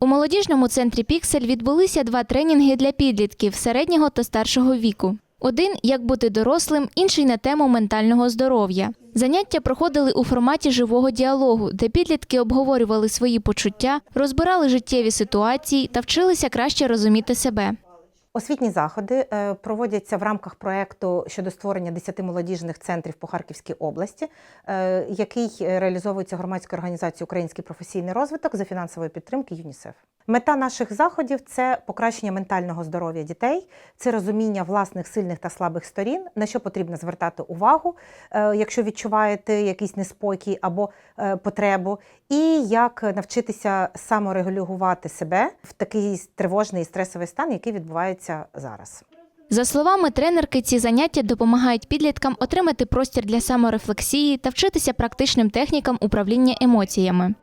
У молодіжному центрі Піксель відбулися два тренінги для підлітків середнього та старшого віку. Один як бути дорослим, інший на тему ментального здоров'я. Заняття проходили у форматі живого діалогу, де підлітки обговорювали свої почуття, розбирали життєві ситуації та вчилися краще розуміти себе. Освітні заходи е, проводяться в рамках проекту щодо створення 10 молодіжних центрів по Харківській області, е, який реалізовується громадською організацією Український професійний розвиток за фінансової підтримки ЮНІСЕФ. Мета наших заходів це покращення ментального здоров'я дітей, це розуміння власних сильних та слабих сторін, на що потрібно звертати увагу, е, якщо відчуваєте якийсь неспокій або е, потребу, і як навчитися саморегулювати себе в такий тривожний і стресовий стан, який відбувається зараз. За словами тренерки, ці заняття допомагають підліткам отримати простір для саморефлексії та вчитися практичним технікам управління емоціями.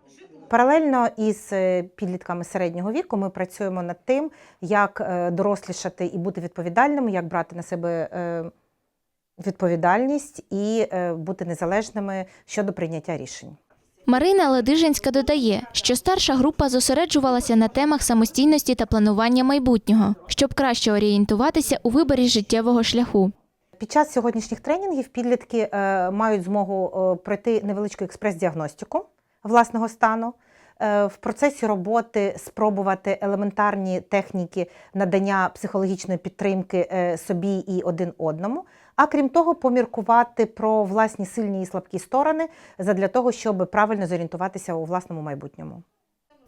Паралельно із е, підлітками середнього віку ми працюємо над тим, як е, дорослішати і бути відповідальними, як брати на себе е, відповідальність і бути незалежними щодо прийняття рішень. Марина Ладижинська додає, що старша група зосереджувалася на темах самостійності та планування майбутнього, щоб краще орієнтуватися у виборі життєвого шляху. Під час сьогоднішніх тренінгів підлітки мають змогу пройти невеличку експрес-діагностику власного стану. е, В процесі роботи спробувати елементарні техніки надання психологічної підтримки е, собі і один одному. А крім того, поміркувати про власні сильні і слабкі сторони задля того, щоб правильно зорієнтуватися у власному майбутньому.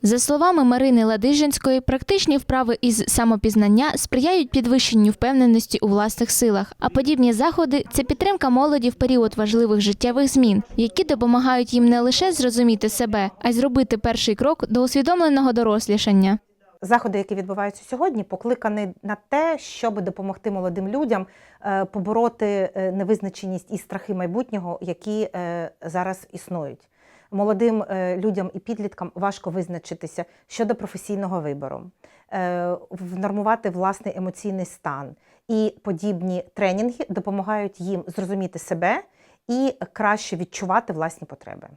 За словами Марини Ладижинської, практичні вправи із самопізнання сприяють підвищенню впевненості у власних силах, а подібні заходи це підтримка молоді в період важливих життєвих змін, які допомагають їм не лише зрозуміти себе, а й зробити перший крок до усвідомленого дорослішання. Заходи, які відбуваються сьогодні, покликані на те, щоб допомогти молодим людям е, побороти е, невизначеність і страхи майбутнього, які е, зараз існують. Молодим е, людям і підліткам важко визначитися щодо професійного вибору, е, внормувати власний емоційний стан. І подібні тренінги допомагають їм зрозуміти себе і краще відчувати власні потреби.